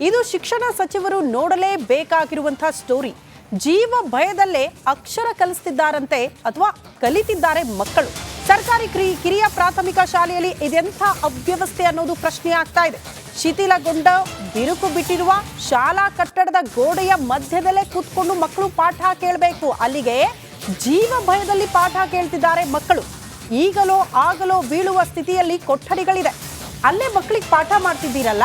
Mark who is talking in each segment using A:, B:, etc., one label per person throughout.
A: ಇದು ಶಿಕ್ಷಣ ಸಚಿವರು ನೋಡಲೇಬೇಕಾಗಿರುವಂತಹ ಸ್ಟೋರಿ ಜೀವ ಭಯದಲ್ಲೇ ಅಕ್ಷರ ಕಲಿಸ್ತಿದ್ದಾರಂತೆ ಅಥವಾ ಕಲಿತಿದ್ದಾರೆ ಮಕ್ಕಳು. ಸರ್ಕಾರಿ ಕ್ರಿ- ಕಿರಿಯ ಪ್ರಾಥಮಿಕ ಶಾಲೆಯಲ್ಲಿ ಇದೆಂಥ ಅವ್ಯವಸ್ಥೆ ಅನ್ನೋದು ಪ್ರಶ್ನೆ ಆಗ್ತಾ ಇದೆ. ಶಿಥಿಲಗೊಂಡ, ಬಿರುಕು ಬಿಟ್ಟಿರುವ, ಶಾಲಾ ಕಟ್ಟಡದ ಗೋಡೆಯ ಮಧ್ಯದಲ್ಲೇ ಕೂತ್ಕೊಂಡು ಮಕ್ಕಳು ಪಾಠ ಕೇಳಬೇಕು. ಅಲ್ಲಿಗೆ ಜೀವ ಭಯದಲ್ಲಿ ಪಾಠ ಕೇಳ್ತಿದ್ದಾರೆ ಮಕ್ಕಳು. ಈಗಲೋ, ಆಗಲೋ ಬೀಳುವ ಸ್ಥಿತಿಯಲ್ಲಿ ಕೊಠಡಿಗಳಿದೆ. ಅಲ್ಲೇ ಮಕ್ಕಳಿಗೆ ಪಾಠ ಮಾಡ್ತಿದ್ದೀರಲ್ಲ?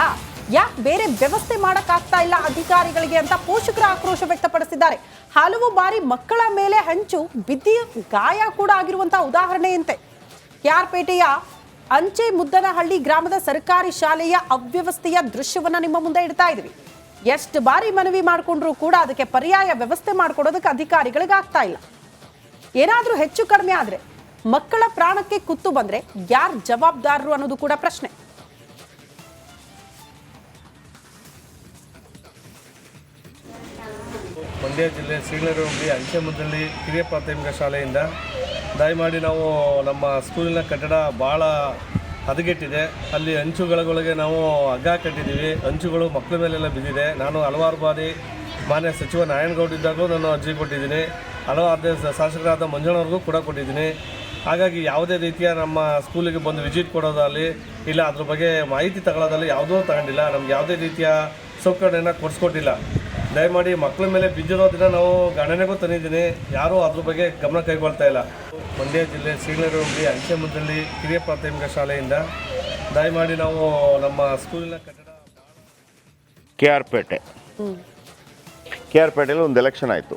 A: ಯಾಕೆ ಬೇರೆ ವ್ಯವಸ್ಥೆ ಮಾಡೋಕ್ಕಾಗ್ತಾ ಇಲ್ಲ ಅಧಿಕಾರಿಗಳಿಗೆ ಅಂತ ಪೋಷಕರ ಆಕ್ರೋಶ ವ್ಯಕ್ತಪಡಿಸಿದ್ದಾರೆ. ಹಲವು ಬಾರಿ ಮಕ್ಕಳ ಮೇಲೆ ಹಂಚು ಬಿದ್ದಿ ಗಾಯ ಕೂಡ ಆಗಿರುವಂತಹ ಉದಾಹರಣೆಯಂತೆ. ಕೆಆರ್ಪೇಟೆಯ ಅಂಚೆ ಮುದ್ದನಹಳ್ಳಿ ಗ್ರಾಮದ ಸರ್ಕಾರಿ ಶಾಲೆಯ ಅವ್ಯವಸ್ಥೆಯ ದೃಶ್ಯವನ್ನ ನಿಮ್ಮ ಮುಂದೆ ಇಡ್ತಾ ಇದ್ವಿ. ಎಷ್ಟು ಬಾರಿ ಮನವಿ ಮಾಡಿಕೊಂಡ್ರು ಕೂಡ ಅದಕ್ಕೆ ಪರ್ಯಾಯ ವ್ಯವಸ್ಥೆ ಮಾಡ್ಕೊಡೋದಕ್ಕೆ ಅಧಿಕಾರಿಗಳಿಗೆ ಆಗ್ತಾ ಇಲ್ಲ. ಏನಾದರೂ ಹೆಚ್ಚು ಕಡಿಮೆ ಆದ್ರೆ ಮಕ್ಕಳ ಪ್ರಾಣಕ್ಕೆ ಕುತ್ತು ಬಂದ್ರೆ ಯಾರು ಜವಾಬ್ದಾರರು ಅನ್ನೋದು ಕೂಡ ಪ್ರಶ್ನೆ.
B: ಮಂಡ್ಯ ಜಿಲ್ಲೆ ಸೀಳೂರು ಹೋಬಳಿ ಅಂಚೆಮುದ್ದಲ್ಲಿ ಕಿರಿಯ ಪ್ರಾಥಮಿಕ ಶಾಲೆಯಿಂದ ದಯಮಾಡಿ ನಾವು ನಮ್ಮ ಸ್ಕೂಲಿನ ಕಟ್ಟಡ ಭಾಳ ಹದಗೆಟ್ಟಿದೆ. ಅಲ್ಲಿ ಅಂಚುಗಳೊಳಗೆ ನಾವು ಹಗ್ಗ ಕಟ್ಟಿದ್ದೀವಿ. ಅಂಚುಗಳು ಮಕ್ಕಳ ಮೇಲೆಲ್ಲ ಬಿದ್ದಿದೆ. ನಾನು ಹಲವಾರು ಬಾರಿ ಮಾನ್ಯ ಸಚಿವ ನಾರಾಯಣಗೌಡ ಇದ್ದಾಗಲೂ ನಾನು ಅರ್ಜಿ ಕೊಟ್ಟಿದ್ದೀನಿ. ಹಲವಾರು ಶಾಸಕರಾದ ಮಂಜಣ್ಣವ್ರಿಗೂ ಕೂಡ ಕೊಟ್ಟಿದ್ದೀನಿ. ಹಾಗಾಗಿ ಯಾವುದೇ ರೀತಿಯ ನಮ್ಮ ಸ್ಕೂಲಿಗೆ ಬಂದು ವಿಸಿಟ್ ಕೊಡೋದಾಗಲಿ ಇಲ್ಲ ಅದ್ರ ಬಗ್ಗೆ ಮಾಹಿತಿ ತಗೊಳ್ಳೋದಲ್ಲಿ ಯಾವುದೂ ತಗೊಂಡಿಲ್ಲ. ನಮ್ಗೆ ಯಾವುದೇ ರೀತಿಯ ಸೌಕರ್ಯನ ಕೊಡಿಸ್ಕೊಟ್ಟಿಲ್ಲ. ದಯಮಾಡಿ ಮಕ್ಕಳ ಮೇಲೆ ಬಿದ್ದಿರೋದನ್ನ ನಾವು ಗಣನೆಗೂ ತಂದಿದ್ದೀನಿ. ಯಾರೂ ಅದ್ರ ಬಗ್ಗೆ ಗಮನ ಕೈಗೊಳ್ತಾ ಇಲ್ಲ. ಮಂಡ್ಯ ಜಿಲ್ಲೆ ಸೀಳೂರು ಅಂಚೆ ಅಂಚೆಮುದ್ದಲ್ಲಿ ಕಿರಿಯ ಪ್ರಾಥಮಿಕ ಶಾಲೆಯಿಂದ ದಯಮಾಡಿ ನಾವು ನಮ್ಮ ಸ್ಕೂಲಿನ ಕಟ್ಟಡ
C: K R Pete K R ಪೇಟೆಯಲ್ಲಿ ಒಂದು ಎಲೆಕ್ಷನ್ ಆಯಿತು.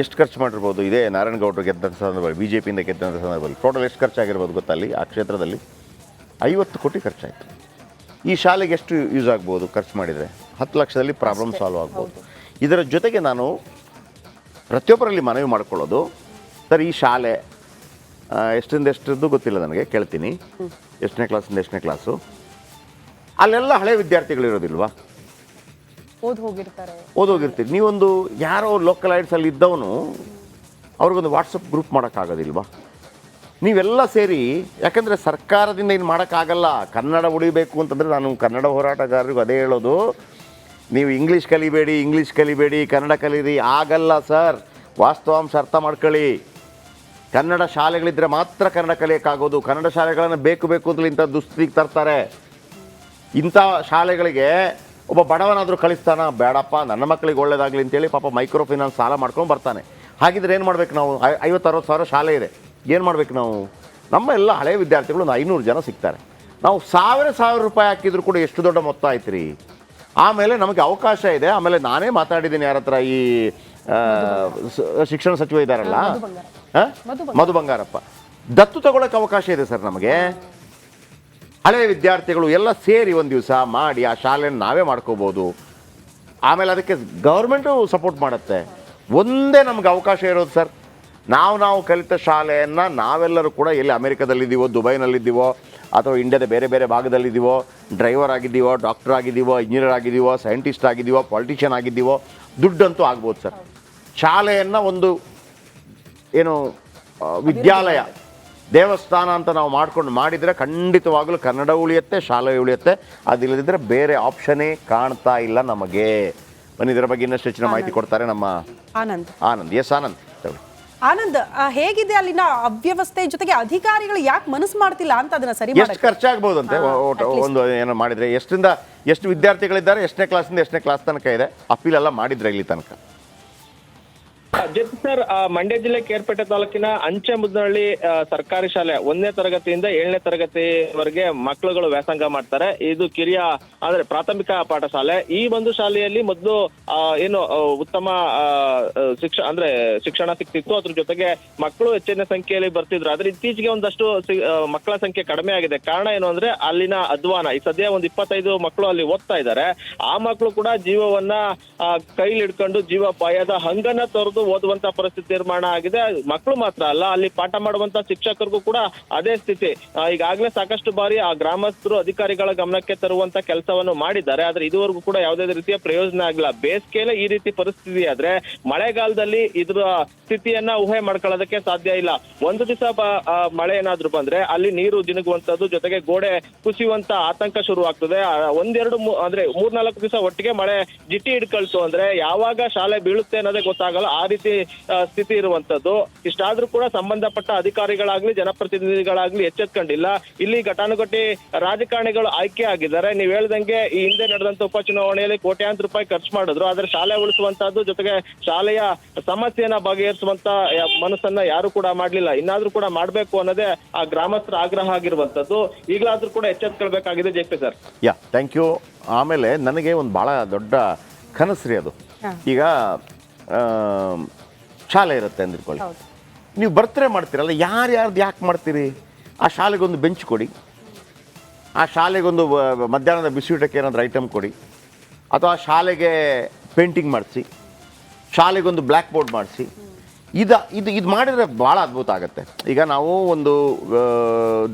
C: ಎಷ್ಟು ಖರ್ಚು ಮಾಡಿರ್ಬೋದು? ಇದೇ ನಾರಾಯಣಗೌಡರು ಗೆದ್ದಂಥ ಸಂದರ್ಭದಲ್ಲಿ ಬಿ ಜೆ ಪಿಯಿಂದ ಗೆದ್ದಂಥ ಸಂದರ್ಭದಲ್ಲಿ. ಟೋಟಲ್ ಎಷ್ಟು ಖರ್ಚಾಗಿರ್ಬೋದು ಗೊತ್ತಲ್ಲಿ ಆ ಕ್ಷೇತ್ರದಲ್ಲಿ? ಐವತ್ತು ಕೋಟಿ ಖರ್ಚಾಯಿತು. ಈ ಶಾಲೆಗೆ ಎಷ್ಟು ಯೂಸ್ ಆಗ್ಬೋದು ಖರ್ಚು ಮಾಡಿದರೆ? ಹತ್ತು ಲಕ್ಷದಲ್ಲಿ ಪ್ರಾಬ್ಲಮ್ ಸಾಲ್ವ್ ಆಗ್ಬೋದು. ಇದರ ಜೊತೆಗೆ ನಾನು ಪ್ರತಿಯೊಬ್ಬರಲ್ಲಿ ಮನವಿ ಮಾಡ್ಕೊಳ್ಳೋದು ಸರ್ ಈ ಶಾಲೆ ಎಷ್ಟಿಂದ ಎಷ್ಟರಿಂದ ಎಷ್ಟದ್ದು ಗೊತ್ತಿಲ್ಲ ನನಗೆ ಕೇಳ್ತೀನಿ. ಎಷ್ಟನೇ ಕ್ಲಾಸಿಂದ ಎಷ್ಟನೇ ಕ್ಲಾಸು? ಅಲ್ಲೆಲ್ಲ ಹಳೆ ವಿದ್ಯಾರ್ಥಿಗಳು ಇರೋದಿಲ್ವಾ? ಓದೋಗಿರ್ತೀರಿ ನೀವೊಂದು ಯಾರೋ ಲೋಕಲ್ ಐಡ್ಸಲ್ಲಿ ಇದ್ದವನು ಅವ್ರಿಗೊಂದು ವಾಟ್ಸಪ್ ಗ್ರೂಪ್ ಮಾಡೋಕ್ಕಾಗೋದಿಲ್ವಾ? ನೀವೆಲ್ಲ ಸೇರಿ ಯಾಕಂದರೆ ಸರ್ಕಾರದಿಂದ ಏನು ಮಾಡೋಕ್ಕಾಗಲ್ಲ ಕನ್ನಡ ಉಳಿಬೇಕು ಅಂತಂದರೆ ನಾನು ಕನ್ನಡ ಹೋರಾಟಗಾರರಿಗೂ ಅದೇ ಹೇಳೋದು ನೀವು ಇಂಗ್ಲೀಷ್ ಕಲಿಬೇಡಿ ಇಂಗ್ಲೀಷ್ ಕಲಿಬೇಡಿ ಕನ್ನಡ ಕಲೀರಿ, ಆಗಲ್ಲ ಸರ್ ವಾಸ್ತವಾಂಶ ಅರ್ಥ ಮಾಡ್ಕೊಳ್ಳಿ. ಕನ್ನಡ ಶಾಲೆಗಳಿದ್ದರೆ ಮಾತ್ರ ಕನ್ನಡ ಕಲಿಯೋಕ್ಕಾಗೋದು. ಕನ್ನಡ ಶಾಲೆಗಳನ್ನು ಬೇಕು ಬೇಕು ಅಂತಲೇ ಇಂಥ ದುಸ್ಥಿತಿಗೆ ತರ್ತಾರೆ. ಇಂಥ ಶಾಲೆಗಳಿಗೆ ಒಬ್ಬ ಬಡವನಾದರೂ ಕಳಿಸ್ತಾನ, ಬೇಡಪ್ಪ, ನನ್ನ ಮಕ್ಕಳಿಗೆ ಒಳ್ಳೇದಾಗಲಿ ಅಂತೇಳಿ ಪಾಪ ಮೈಕ್ರೋ ಫೈನಾನ್ಸ್ ಸಾಲ ಮಾಡ್ಕೊಂಡು ಬರ್ತಾನೆ. ಹಾಗಿದ್ರೆ ಏನು ಮಾಡ್ಬೇಕು ನಾವು? ಐ- ಐವತ್ತು ಅರವತ್ತು ಸಾವಿರ ಶಾಲೆ ಇದೆ. ಏನು ಮಾಡ್ಬೇಕು ನಾವು? ನಮ್ಮ ಎಲ್ಲ ಹಳೆಯ ವಿದ್ಯಾರ್ಥಿಗಳು ಒಂದು ಐನೂರು ಜನ ಸಿಗ್ತಾರೆ. ನಾವು ಸಾವಿರ ಸಾವಿರ ರೂಪಾಯಿ ಹಾಕಿದ್ರು ಕೂಡ ಎಷ್ಟು ದೊಡ್ಡ ಮೊತ್ತ ಆಯ್ತು ರೀ ಆಮೇಲೆ ನಮಗೆ ಅವಕಾಶ ಇದೆ. ಆಮೇಲೆ ನಾನೇ ಮಾತಾಡಿದ್ದೀನಿ ಯಾರ ಹತ್ರ ಈ ಶಿಕ್ಷಣ ಸಚಿವ ಇದ್ದಾರಲ್ಲ? ಮಧು ಬಂಗಾರಪ್ಪ. ದತ್ತು ತಗೊಳಕ್ಕೆ ಅವಕಾಶ ಇದೆ ಸರ್ ನಮಗೆ. ಹಳೆಯ ವಿದ್ಯಾರ್ಥಿಗಳು ಎಲ್ಲ ಸೇರಿ ಒಂದು ದಿವಸ ಮಾಡಿ ಆ ಶಾಲೆಯನ್ನು ನಾವೇ ಮಾಡ್ಕೋಬೋದು. ಆಮೇಲೆ ಅದಕ್ಕೆ ಗೌರ್ಮೆಂಟು ಸಪೋರ್ಟ್ ಮಾಡುತ್ತೆ. ಒಂದೇ ನಮ್ಗೆ ಅವಕಾಶ ಇರೋದು ಸರ್. ನಾವು ನಾವು ಕಲಿತ ಶಾಲೆಯನ್ನು ನಾವೆಲ್ಲರೂ ಕೂಡ ಎಲ್ಲಿ ಅಮೆರಿಕದಲ್ಲಿದ್ದೀವೋ ದುಬೈನಲ್ಲಿದ್ದೀವೋ ಅಥವಾ ಇಂಡಿಯಾದ ಬೇರೆ ಬೇರೆ ಭಾಗದಲ್ಲಿದ್ದೀವೋ ಡ್ರೈವರ್ ಆಗಿದ್ದೀವೋ ಡಾಕ್ಟರ್ ಆಗಿದ್ದೀವೋ ಇಂಜಿನಿಯರ್ ಆಗಿದ್ದೀವೋ ಸೈಂಟಿಸ್ಟ್ ಆಗಿದ್ದೀವೋ ಪಾಲಿಟಿಷಿಯನ್ ಆಗಿದ್ದೀವೋ ದುಡ್ಡಂತೂ ಆಗ್ಬೋದು ಸರ್. ಶಾಲೆಯನ್ನು ಒಂದು ಏನು ವಿದ್ಯಾಲಯ ದೇವಸ್ಥಾನ ಅಂತ ನಾವು ಮಾಡ್ಕೊಂಡು ಮಾಡಿದರೆ ಖಂಡಿತವಾಗಲೂ ಕನ್ನಡ ಉಳಿಯುತ್ತೆ ಶಾಲೆ ಉಳಿಯುತ್ತೆ. ಅದಿಲ್ಲದಿದ್ದರೆ ಬೇರೆ ಆಪ್ಷನ್ನೇ ಕಾಣ್ತಾ ಇಲ್ಲ ನಮಗೆ. ಬನ್ನಿ ಇದರ ಬಗ್ಗೆ ಇನ್ನಷ್ಟು ಹೆಚ್ಚಿನ ಮಾಹಿತಿ ಕೊಡ್ತಾರೆ ನಮ್ಮ
A: ಆನಂದ್.
C: ಆನಂದ್. ಎಸ್ ಆನಂದ್.
A: ಆನಂದ್ ಹೇಗಿದೆ ಅಲ್ಲಿನ ಅವ್ಯವಸ್ಥೆ? ಜೊತೆಗೆ ಅಧಿಕಾರಿಗಳು ಯಾಕೆ ಮನಸ್ಸು ಮಾಡ್ತಿಲ್ಲ ಅಂತ ಅದನ್ನ ಸರಿ
C: ಎಷ್ಟು ಖರ್ಚಾಗಬಹುದಂತೆ ಒಂದು ಏನೋ ಮಾಡಿದ್ರೆ ಎಷ್ಟರಿಂದ ಎಷ್ಟು ವಿದ್ಯಾರ್ಥಿಗಳಿದ್ದಾರೆ ಎಷ್ಟನೇ ಕ್ಲಾಸಿಂದ ಎಷ್ಟನೇ ಕ್ಲಾಸ್ ತನಕ ಇದೆ? ಅಪೀಲ್ ಎಲ್ಲ ಮಾಡಿದ್ರೆ ಇಲ್ಲಿ ತನಕ?
D: ಜತ್ ಸರ್ ಮಂಡ್ಯ ಜಿಲ್ಲೆ ಕೇರ್ಪೇಟೆ ತಾಲೂಕಿನ ಅಂಚೆ ಮುದ್ದನಹಳ್ಳಿ ಸರ್ಕಾರಿ ಶಾಲೆ ಒಂದನೇ ತರಗತಿಯಿಂದ ಏಳನೇ ತರಗತಿವರೆಗೆ ಮಕ್ಕಳುಗಳು ವ್ಯಾಸಂಗ ಮಾಡ್ತಾರೆ. ಇದು ಕಿರಿಯ, ಅಂದ್ರೆ ಪ್ರಾಥಮಿಕ ಪಾಠಶಾಲೆ. ಈ ಒಂದು ಶಾಲೆಯಲ್ಲಿ ಮೊದಲು ಏನು ಉತ್ತಮ ಶಿಕ್ಷಣ ಅಂದ್ರೆ ಶಿಕ್ಷಣ ಸಿಗ್ತಿತ್ತು ಅದ್ರ ಜೊತೆಗೆ ಮಕ್ಕಳು ಹೆಚ್ಚಿನ ಸಂಖ್ಯೆಯಲ್ಲಿ ಬರ್ತಿದ್ರು. ಆದ್ರೆ ಇತ್ತೀಚೆಗೆ ಒಂದಷ್ಟು ಮಕ್ಕಳ ಸಂಖ್ಯೆ ಕಡಿಮೆ ಆಗಿದೆ. ಕಾರಣ ಏನು ಅಂದ್ರೆ ಅಲ್ಲಿನ ಅಧ್ವಾನ. ಈ ಸದ್ಯ ಒಂದು ಇಪ್ಪತ್ತೈದು ಮಕ್ಕಳು ಅಲ್ಲಿ ಓದ್ತಾ ಇದ್ದಾರೆ. ಆ ಮಕ್ಕಳು ಕೂಡ ಜೀವವನ್ನ ಕೈಲಿಡ್ಕೊಂಡು ಜೀವಾಪಾಯದ ಹಂಗನ್ನ ತೊರೆದು ಓದುವಂತ ಪರಿಸ್ಥಿತಿ ನಿರ್ಮಾಣ ಆಗಿದೆ. ಮಕ್ಕಳು ಮಾತ್ರ ಅಲ್ಲ, ಅಲ್ಲಿ ಪಾಠ ಮಾಡುವಂತ ಶಿಕ್ಷಕರಿಗೂ ಕೂಡ ಅದೇ ಸ್ಥಿತಿ. ಈಗಾಗಲೇ ಸಾಕಷ್ಟು ಬಾರಿ ಆ ಗ್ರಾಮಸ್ಥರು, ಅಧಿಕಾರಿಗಳ ಗಮನಕ್ಕೆ ತರುವಂತ ಕೆಲಸವನ್ನು ಮಾಡಿದ್ದಾರೆ. ಆದ್ರೆ ಇದುವರೆಗೂ ಕೂಡ ಯಾವುದೇ ರೀತಿಯ ಪ್ರಯೋಜನ ಆಗಿಲ್ಲ. ಬೇಸಿಗೆಲೆ ಈ ರೀತಿ ಪರಿಸ್ಥಿತಿ ಆದ್ರೆ ಮಳೆಗಾಲದಲ್ಲಿ ಇದ್ರ ಸ್ಥಿತಿಯನ್ನ ಊಹೆ ಮಾಡ್ಕೊಳ್ಳೋದಕ್ಕೆ ಸಾಧ್ಯ ಇಲ್ಲ. ಒಂದು ದಿವಸ ಮಳೆ ಏನಾದ್ರೂ ಬಂದ್ರೆ ಅಲ್ಲಿ ನೀರು ಜಿನುಗುವಂತದ್ದು, ಜೊತೆಗೆ ಗೋಡೆ ಕುಸಿಯುವಂತ ಆತಂಕ ಶುರು ಆಗ್ತದೆ. ಒಂದೆರಡು ಅಂದ್ರೆ ಮೂರ್ನಾಲ್ಕು ದಿವಸ ಒಟ್ಟಿಗೆ ಮಳೆ ಜಿಟ್ಟಿ ಹಿಡ್ಕೊಳ್ತು ಅಂದ್ರೆ ಯಾವಾಗ ಶಾಲೆ ಬೀಳುತ್ತೆ ಅನ್ನೋದೇ ಗೊತ್ತಾಗಲ್ಲ. ಆ ರೀತಿ ಆ, ಸ್ಥಿತಿ ಇರುವಂತದ್ದು. ಇಷ್ಟಾದ್ರೂ ಕೂಡ ಸಂಬಂಧಪಟ್ಟ ಅಧಿಕಾರಿಗಳಾಗ್ಲಿ ಜನಪ್ರತಿನಿಧಿಗಳಾಗ್ಲಿ ಎಚ್ಚೆತ್ಕೊಂಡಿಲ್ಲ. ಇಲ್ಲಿ ಘಟಾನುಘಟಿ ರಾಜಕಾರಣಿಗಳು ಆಯ್ಕೆ ಆಗಿದ್ದಾರೆ. ನೀವ್ ಹೇಳ್ದಂಗೆ ಈ ಹಿಂದೆ ನಡೆದಂತ ಉಪಚುನಾವಣೆಯಲ್ಲಿ ಕೋಟ್ಯಾಂತರ ರೂಪಾಯಿ ಖರ್ಚು ಮಾಡಿದ್ರು. ಆದ್ರೆ ಶಾಲೆ ಉಳಿಸುವಂತಹದ್ದು ಜೊತೆಗೆ ಶಾಲೆಯ ಸಮಸ್ಯೆಯನ್ನ ಬಗೆಹರಿಸುವಂತ ಯ- ಮನಸ್ಸನ್ನ ಯಾರು ಕೂಡ ಮಾಡ್ಲಿಲ್ಲ. ಇನ್ನಾದ್ರೂ ಕೂಡ ಮಾಡ್ಬೇಕು ಅನ್ನೋದೇ ಆ ಗ್ರಾಮಸ್ಥರ ಆಗ್ರಹ ಆಗಿರುವಂತದ್ದು. ಈಗಲಾದ್ರೂ ಕೂಡ ಎಚ್ಚೆತ್ಕೊಳ್ಬೇಕಾಗಿದೆ J P sir.
C: Yeah thank you ಆಮೇಲೆ ನನಗೆ ಒಂದು ಬಹಳ ದೊಡ್ಡ ಕನಸ್ರಿ ಅದು. ಈಗ ಶಾಲೆ ಇರುತ್ತೆ ಅಂದಿರ್ಕೊಳ್ಳಿ. ನೀವು ಬರ್ತರೆ ಮಾಡ್ತೀರಲ್ಲ ಯಾರ್ಯಾರ್ದು ಯಾಕೆ ಮಾಡ್ತೀರಿ? ಆ ಶಾಲೆಗೊಂದು ಬೆಂಚ್ ಕೊಡಿ. ಆ ಶಾಲೆಗೊಂದು ಮಧ್ಯಾಹ್ನದ ಬಿಸಿಯೂಟಕ್ಕೆ ಏನಾದರೂ ಐಟಮ್ ಕೊಡಿ. ಅಥವಾ ಆ ಶಾಲೆಗೆ ಪೇಂಟಿಂಗ್ ಮಾಡಿಸಿ. ಶಾಲೆಗೊಂದು ಬ್ಲ್ಯಾಕ್ ಬೋರ್ಡ್ ಮಾಡಿಸಿ. ಇದು ಇದು ಇದು ಮಾಡಿದರೆ ಭಾಳ ಅದ್ಭುತ ಆಗುತ್ತೆ. ಈಗ ನಾವು ಒಂದು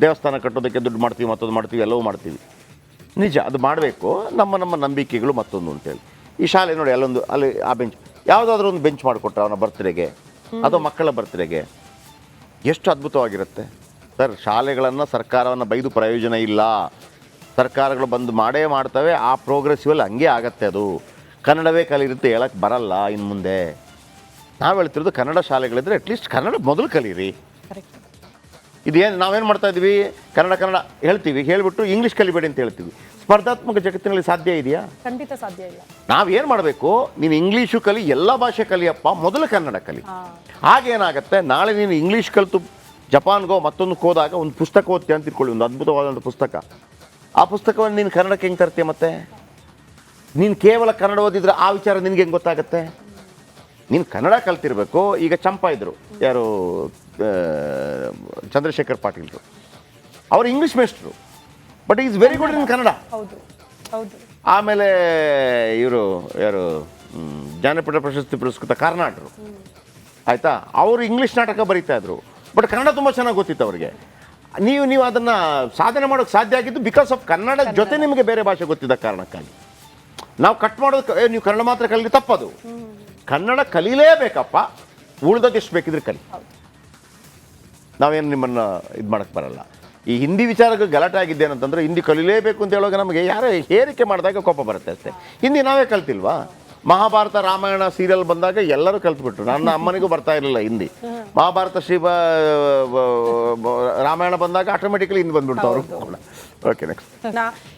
C: ದೇವಸ್ಥಾನ ಕಟ್ಟೋದಕ್ಕೆ ದುಡ್ಡು ಮಾಡ್ತೀವಿ ಮತ್ತೊಂದು ಮಾಡ್ತೀವಿ ಎಲ್ಲವೂ ಮಾಡ್ತೀವಿ. ನಿಜ ಅದು ಮಾಡಬೇಕು. ನಮ್ಮ ನಮ್ಮ ನಂಬಿಕೆಗಳು ಮತ್ತೊಂದು ಅಂತೇಳಿ. ಈ ಶಾಲೆ ನೋಡಿ ಅಲ್ಲೊಂದು ಅಲ್ಲಿ ಆ ಬೆಂಚ್ ಯಾವುದಾದ್ರೂ ಒಂದು ಬೆಂಚ್ ಮಾಡಿಕೊಟ್ರೆ ಅವನ ಬರ್ತ್ಡೇಗೆ ಅಥವಾ ಮಕ್ಕಳ ಬರ್ತ್ಡೇಗೆ ಎಷ್ಟು ಅದ್ಭುತವಾಗಿರುತ್ತೆ. ಸರ್ ಶಾಲೆಗಳನ್ನು ಸರ್ಕಾರವನ್ನು ಬೈದು ಪ್ರಯೋಜನ ಇಲ್ಲ. ಸರ್ಕಾರಗಳು ಬಂದು ಮಾಡೇ ಮಾಡ್ತವೆ ಆ ಪ್ರೋಗ್ರೆಸಿವಲ್ಲಿ ಹಂಗೆ ಆಗತ್ತೆ ಅದು. ಕನ್ನಡವೇ ಕಲಿರುತ್ತೆ ಹೇಳಕ್ಕೆ ಬರಲ್ಲ ಇನ್ನು ಮುಂದೆ ನಾವು ಹೇಳ್ತಿರೋದು ಕನ್ನಡ ಶಾಲೆಗಳಿದ್ರೆ ಅಟ್ಲೀಸ್ಟ್ ಕನ್ನಡ ಮೊದಲು ಕಲೀರಿ.
A: ಕರೆಕ್ಟ್
C: ಇದೇನು ನಾವೇನು ಮಾಡ್ತಾ ಇದ್ದೀವಿ? ಕನ್ನಡ ಕನ್ನಡ ಹೇಳ್ತೀವಿ. ಹೇಳ್ಬಿಟ್ಟು ಇಂಗ್ಲೀಷ್ ಕಲಿಬೇಡಿ ಅಂತ ಹೇಳ್ತೀವಿ. ಸ್ಪರ್ಧಾತ್ಮಕ ಜಗತ್ತಿನಲ್ಲಿ ಸಾಧ್ಯ ಇದೆಯಾ?
A: ಖಂಡಿತ ಸಾಧ್ಯ ಇಲ್ಲ.
C: ನಾವೇನು ಮಾಡಬೇಕು? ನೀನು ಇಂಗ್ಲೀಷು ಕಲಿ ಎಲ್ಲ ಭಾಷೆ ಕಲಿಯಪ್ಪ ಮೊದಲು ಕನ್ನಡ ಕಲಿ. ಹಾಗೇನಾಗತ್ತೆ? ನಾಳೆ ನೀನು ಇಂಗ್ಲೀಷ್ ಕಲಿತು ಜಪಾನ್ಗೋ ಮತ್ತೊಂದು ಹೋದಾಗ ಒಂದು ಪುಸ್ತಕ ಓದ್ತೀಯ ಅಂತ ತಿಳ್ಕೊಳ್ಳಿ ಒಂದು ಅದ್ಭುತವಾದಂಥ ಪುಸ್ತಕ. ಆ ಪುಸ್ತಕವನ್ನು ನೀನು ಕನ್ನಡಕ್ಕೆ ಹೆಂಗೆ ತರ್ತೀಯ ಮತ್ತೆ? ನೀನು ಕೇವಲ ಕನ್ನಡ ಓದಿದ್ರೆ ಆ ವಿಚಾರ ನಿನಗೆ ಹೆಂಗೆ ಗೊತ್ತಾಗತ್ತೆ? ನೀನು ಕನ್ನಡ ಕಲ್ತಿರ್ಬೇಕು ಈಗ ಚಂಪಾ ಇದ್ದರು ಯಾರು ಚಂದ್ರಶೇಖರ್ ಪಾಟೀಲ್ರು. ಅವರು English ಮೇಸ್ಟ್ರು but is very good in Kannada.
A: ಹೌದು ಹೌದು.
C: ಆಮೇಲೆ ಇವರು ಯಾರು ಜ್ಞಾನಪೀಠ ಪ್ರಶಸ್ತಿ ಪುರಸ್ಕೃತ ಕಾರ್ನಾಟರು ಆಯಿತಾ? ಅವರು ಇಂಗ್ಲೀಷ್ ನಾಟಕ ಬರೀತಾ ಇದ್ರು. ಬಟ್ ಕನ್ನಡ ತುಂಬ ಚೆನ್ನಾಗಿ ಗೊತ್ತಿತ್ತು ಅವರಿಗೆ. ನೀವು ನೀವು ಅದನ್ನು ಸಾಧನೆ ಮಾಡೋಕ್ಕೆ ಸಾಧ್ಯ ಆಗಿದ್ದು ಬಿಕಾಸ್ ಆಫ್ ಕನ್ನಡ ಜೊತೆ ನಿಮಗೆ ಬೇರೆ ಭಾಷೆ ಗೊತ್ತಿದ್ದ ಕಾರಣಕ್ಕಾಗಿ. ನಾವು ಕಟ್ ಮಾಡೋದು ನೀವು ಕನ್ನಡ ಮಾತ್ರ ಕಲಿ ತಪ್ಪದು. ಕನ್ನಡ ಕಲೀಲೇಬೇಕಪ್ಪ. ಉಳ್ದದ್ದು ಎಷ್ಟು ಬೇಕಿದ್ರೆ ಕಲಿ. ನಾವೇನು ನಿಮ್ಮನ್ನು ಇದು ಮಾಡಕ್ಕೆ ಬರಲ್ಲ. ಈ ಹಿಂದಿ ವಿಚಾರಕ್ಕೆ ಗಲಾಟೆ ಆಗಿದ್ದೇನಂತಂದ್ರೆ ಹಿಂದಿ ಕಲಿಲೇಬೇಕು ಅಂತ ಹೇಳುವಾಗ ನಮಗೆ ಯಾರೋ ಹೇರಿಕೆ ಮಾಡಿದಾಗ ಕೋಪ ಬರುತ್ತೆ ಅಷ್ಟೇ. ಹಿಂದಿ ನಾವೇ ಕಲ್ತಿಲ್ವಾ? ಮಹಾಭಾರತ ರಾಮಾಯಣ ಸೀರಿಯಲ್ ಬಂದಾಗ ಎಲ್ಲರೂ ಕಲ್ತ್ಬಿಟ್ರು. ನನ್ನ ಅಮ್ಮನಿಗೂ ಬರ್ತಾ ಇರಲಿಲ್ಲ ಹಿಂದಿ. ಮಹಾಭಾರತ ಬ- ರಾಮಾಯಣ ಬಂದಾಗ ಆಟೋಮೆಟಿಕಲಿ ಹಿಂದಿ ಬಂದ್ಬಿಡ್ತು ಅವರು. ಓಕೆ ನೆಕ್ಸ್ಟ್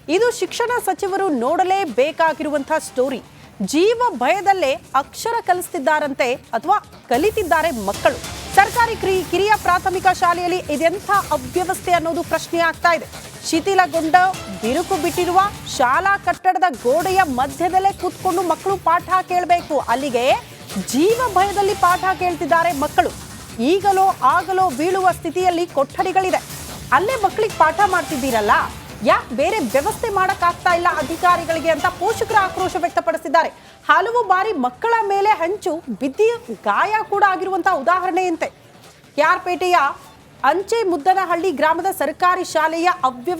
A: ಇದು ಶಿಕ್ಷಣ ಸಚಿವರು ನೋಡಲೇಬೇಕಾಗಿರುವಂತಹ ಸ್ಟೋರಿ ಜೀವ ಭಯದಲ್ಲೇ ಅಕ್ಷರ ಕಲಿಸ್ತಿದ್ದಾರಂತೆ ಅಥವಾ ಕಲಿತಿದ್ದಾರೆ ಮಕ್ಕಳು. ಸರ್ಕಾರಿ ಕ್ರಿ- ಕಿರಿಯ ಪ್ರಾಥಮಿಕ ಶಾಲೆಯಲ್ಲಿ ಇದೆಂಥ ಅವ್ಯವಸ್ಥೆ ಅನ್ನೋದು ಪ್ರಶ್ನೆ ಆಗ್ತಾ ಇದೆ. ಶಿಥಿಲಗೊಂಡ, ಬಿರುಕು ಬಿಟ್ಟಿರುವ, ಶಾಲಾ ಕಟ್ಟಡದ ಗೋಡೆಯ ಮಧ್ಯದಲ್ಲೇ ಕೂತ್ಕೊಂಡು ಮಕ್ಕಳು ಪಾಠ ಕೇಳಬೇಕು. ಅಲ್ಲಿಗೆ ಜೀವ ಭಯದಲ್ಲಿ ಪಾಠ ಕೇಳ್ತಿದ್ದಾರೆ ಮಕ್ಕಳು. ಈಗಲೋ, ಆಗಲೋ ಬೀಳುವ ಸ್ಥಿತಿಯಲ್ಲಿ ಕೊಠಡಿಗಳಿದೆ ಅಲ್ಲೇ ಮಕ್ಕಳಿಗೆ ಪಾಠ ಮಾಡ್ತಿದ್ದೀರಲ್ಲ? ಯಾಕೆ ಬೇರೆ ವ್ಯವಸ್ಥೆ ಮಾಡೋಕ್ಕಾಗ್ತಾ ಇಲ್ಲ ಅಧಿಕಾರಿಗಳಿಗೆ ಅಂತ ಪೋಷಕರ ಆಕ್ರೋಶ ವ್ಯಕ್ತಪಡಿಸಿದ್ದಾರೆ. ಹಲವು ಬಾರಿ ಮಕ್ಕಳ ಮೇಲೆ ಹಂಚು ಬಿದ್ದಿ ಗಾಯ ಕೂಡ ಆಗಿರುವಂತಹ ಉದಾಹರಣೆಯಂತೆ. ಕೆಆರ್ಪೇಟೆಯ ಅಂಚೆ ಮುದ್ದನಹಳ್ಳಿ ಗ್ರಾಮದ ಸರ್ಕಾರಿ ಶಾಲೆಯ ಅವ್ಯವಸ್ಥೆ